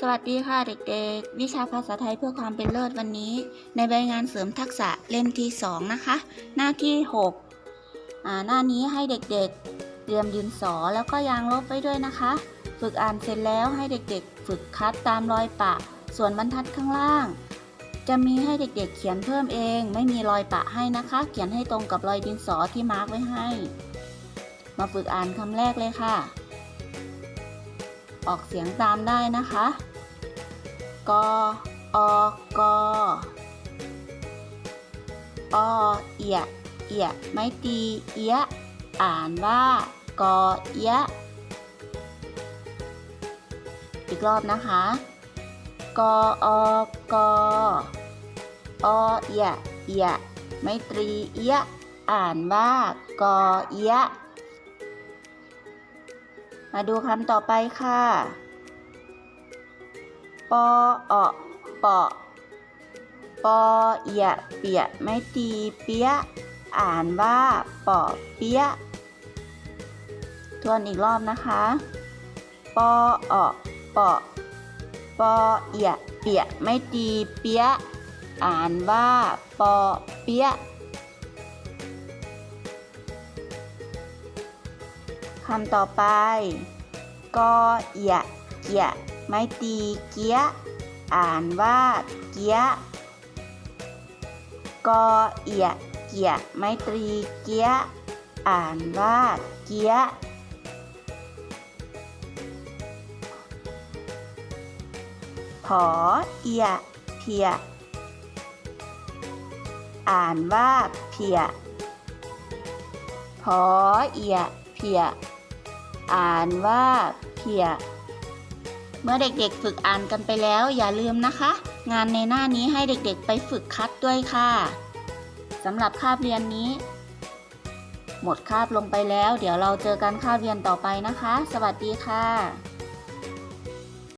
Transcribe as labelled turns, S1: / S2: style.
S1: สวัสดีค่ะเด็กๆ วิชาภาษาไทยเพื่อความเป็นเลิศวันนี้ ในใบงานเสริมทักษะเล่มที่ 2 นะคะ หน้าที่6อ่าหน้านี้ให้เด็กๆ เตรียมดินสอแล้วก็ยางลบไว้ด้วยนะคะ ฝึกอ่านเสร็จแล้วให้เด็กๆ ฝึกคัดตามรอยปะ ส่วนบรรทัดข้างล่าง จะมีให้เด็กๆ เขียนเพิ่มเอง ไม่มีรอยปะให้นะคะ เขียนให้ตรงกับรอยดินสอที่มาร์กไว้ให้ มาฝึกอ่านคำแรกเลยค่ะ ออกเสียงตามได้นะคะ กอกอเอีย เอีย ไม่ตีเอีย อ่านว่ากอเอีย อีกรอบนะคะ กอกอเอีย เอีย ไม่ตรีเอีย อ่านว่ากอเอีย มาดูคำต่อไปค่ะ ปออปอปอเอียเปียไม่ตีเปียอ่านว่าปอเปียทวนอีกรอบนะคะ ปออปอปอเอียเปียไม่ตีเปียอ่านว่าปอเปีย คำต่อไป กอเอียเกียไม่ตีเกียอ่านว่าเกียกอเอียเกียไม่ตรีเกียอ่านว่าเกียผอเอียเพีย อ่านว่าเพียผอเอียเพีย อ่านว่าเพีย เมื่อเด็กๆฝึกอ่านกันไปแล้วอย่าลืมนะคะ งานในหน้านี้ให้เด็กๆไปฝึกคัดด้วยค่ะสำหรับคาบเรียนนี้ หมดคาบลงไปแล้ว เดี๋ยวเราเจอกันคาบเรียนต่อไปนะคะ สวัสดีค่ะ